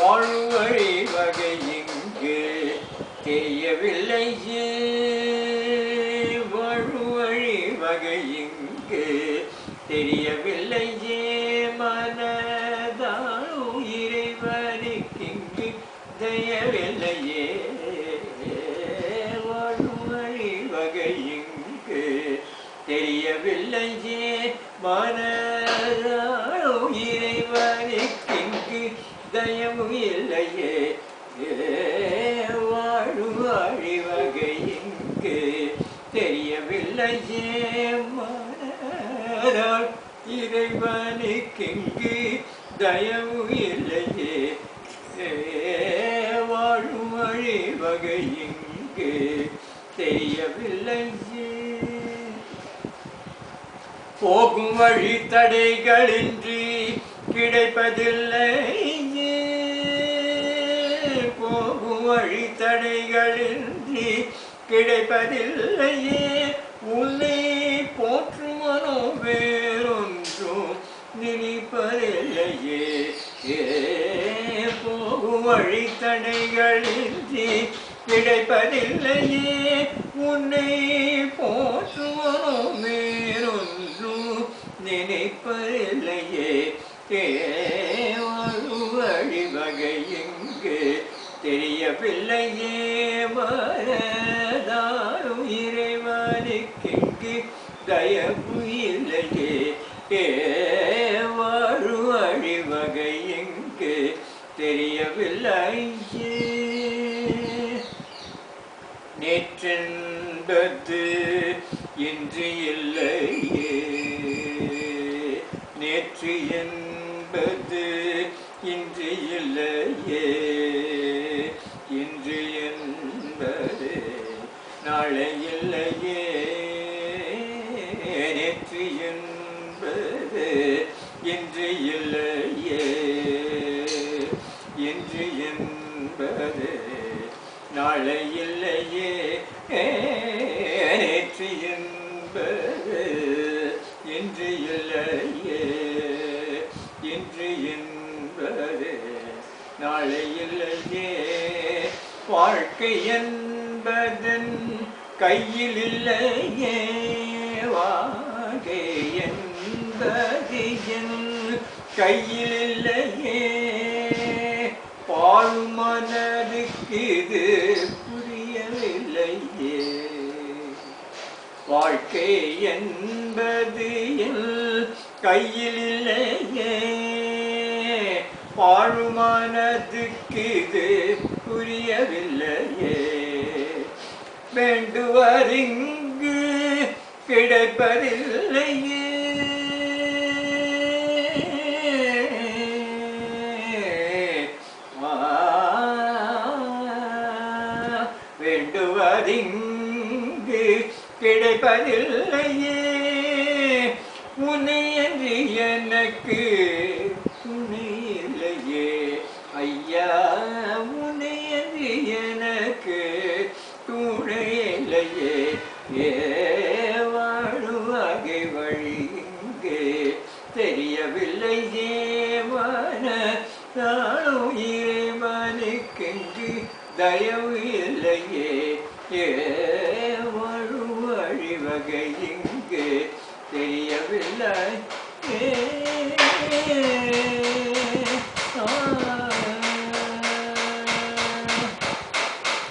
வாழ்வழி வகை இங்கு தெரியவில்லையே. வாழ்வழி வகை இங்கு தெரியவில்லையே. மனதால் இறைவனுக்கிங்கு தயவில்லையே வாழ்வழி வகை இங்கு தெரியவில்லையே. மனதால் இறைவனுக்கிங்கு இல்லையே வாழும் வாழி இங்கு தெரியவில்லையே மனதால் இறைவனுக்கிங்கு தயவு இல்லையே வாழும் வழி இங்கு தெரியவில்லையே. போகும் வழி தடைகளின்றி கிடைப்பதில்லை. போகும் வழி தடைகளின்றி கிடைப்பதில்லையே. உன்னை போற்றும் மனோ வேறொன்றும் நினைப்பதில்லையே. ஏ போகும் வழி தடைகளின்றி கிடைப்பதில்லையே. உன்னை போற்றுவனோ மேலொன்றும் பிள்ளையே மரதாரும் இறைவனுக்கு தயவு இல்லையே தேவரு வழிவகை எங்கு தெரியவில்லை நேற்றென்பது இன்று இல்லையே மழையில்லையே நேற்று என்பது இன்று இல்லையே. இன்று என்பது நாளை இல்லையே நேற்று என்பது இன்று இல்லையே. இன்று என்பது நாளை இல்லையே. வாழ்க்கை என்பதன் கையில் இல்லையே வாழ்க்கை என்பது என் கையில் இல்லையே பால் மனதுக்கு இது புரியவில்லையே. வாழ்க்கை என்பது என் கையில் இல்லையே பாழுமானதுக்கு இது புரியவில்லையே. வேண்டுவதிங்கு கிடைப்பதில்லையே. வேண்டுவதிங்கு கிடைப்பதில்லையே. உன்னை எனக்கு துணை இல்லையே ஐயா உன்னை எனக்கு துணை இல்லையே ஏ வாழுவகை வழி இங்கு நாளும் இறைவனுக்கென்று தயவு இல்லையே. ஏ வாழும் வழிவகை இங்கு. தெரியவில்லை ஏ